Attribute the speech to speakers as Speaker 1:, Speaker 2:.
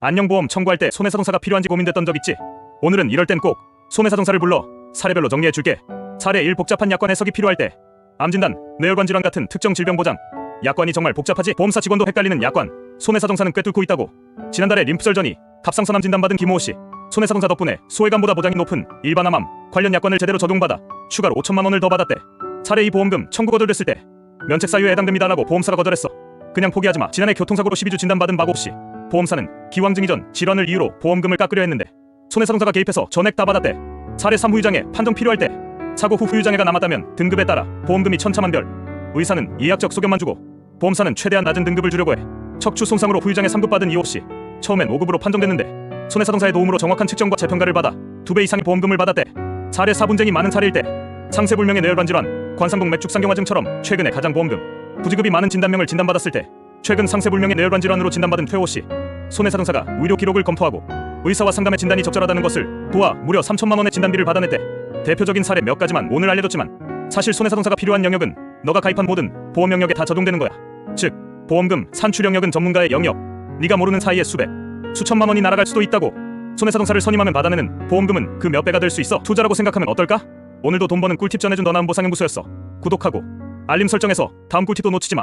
Speaker 1: 안녕보험 청구할 때 손해사동사가 필요한지 고민됐던 적 있지? 오늘은 이럴 땐 꼭 손해사동사를 불러 사례별로 정리해줄게. 사례 1 복잡한 약관 해석이 필요할 때 암진단, 뇌혈관 질환 같은 특정 질병 보장. 약관이 정말 복잡하지? 보험사 직원도 헷갈리는 약관. 손해사동사는 꿰뚫고 있다고. 지난달에 림프절전이 갑상선 암 진단받은 김호호 씨. 손해사동사 덕분에 소외감보다 보장이 높은 일반 암암 관련 약관을 제대로 적용받아 추가로 5천만 원을 더 받았대. 사례 2 보험금 청구 거절됐을 때 면책 사유에 해당됩니다라고 보험사가 거절했어. 그냥 포기하지 마. 지난해 교통사고로 12주 진단받은 마곡 씨. 보험사는 기왕 증 이 전 질환을 이유로 보험금을 깎으려 했는데 손해사동사가 개입해서 전액 다 받았대. 사례 3 후유장애 판정 필요할 때 사고 후 후유장애가 남았다면 등급에 따라 보험금이 천차만별. 의사는 예약적 소견만 주고 보험사는 최대한 낮은 등급을 주려고 해. 척추 손상으로 후유장애 3급 받은 이호 씨 처음엔 5급으로 판정됐는데 손해사동사의 도움으로 정확한 측정과 재평가를 받아 두 배 이상의 보험금을 받았대. 사례 4 분쟁이 많은 사례일 때 상세불명의 뇌혈관 질환 관상동 맥죽상경화증처럼 최근에 가장 보험금 부지급이 많은 진단명을 진단받았을 때 최근 상세불명의 뇌혈관 질환으로 진단받은 퇴호 씨 손해사동사가 의료 기록을 검토하고 의사와 상담의 진단이 적절하다는 것을 보아 무려 3천만 원의 진단비를 받아냈대. 대표적인 사례 몇 가지만 오늘 알려줬지만 사실 손해사 동사가 필요한 영역은 너가 가입한 모든 보험 영역에 다 적용되는 거야. 즉 보험금 산출 영역은 전문가의 영역 네가 모르는 사이에 수백 수천만 원이 날아갈 수도 있다고 손해사 동사를 선임하면 받아내는 보험금은 그 몇 배가 될 수 있어 투자라고 생각하면 어떨까? 오늘도 돈 버는 꿀팁 전해준 너나은보상연구소였어. 구독하고 알림 설정해서 다음 꿀팁도 놓치지 마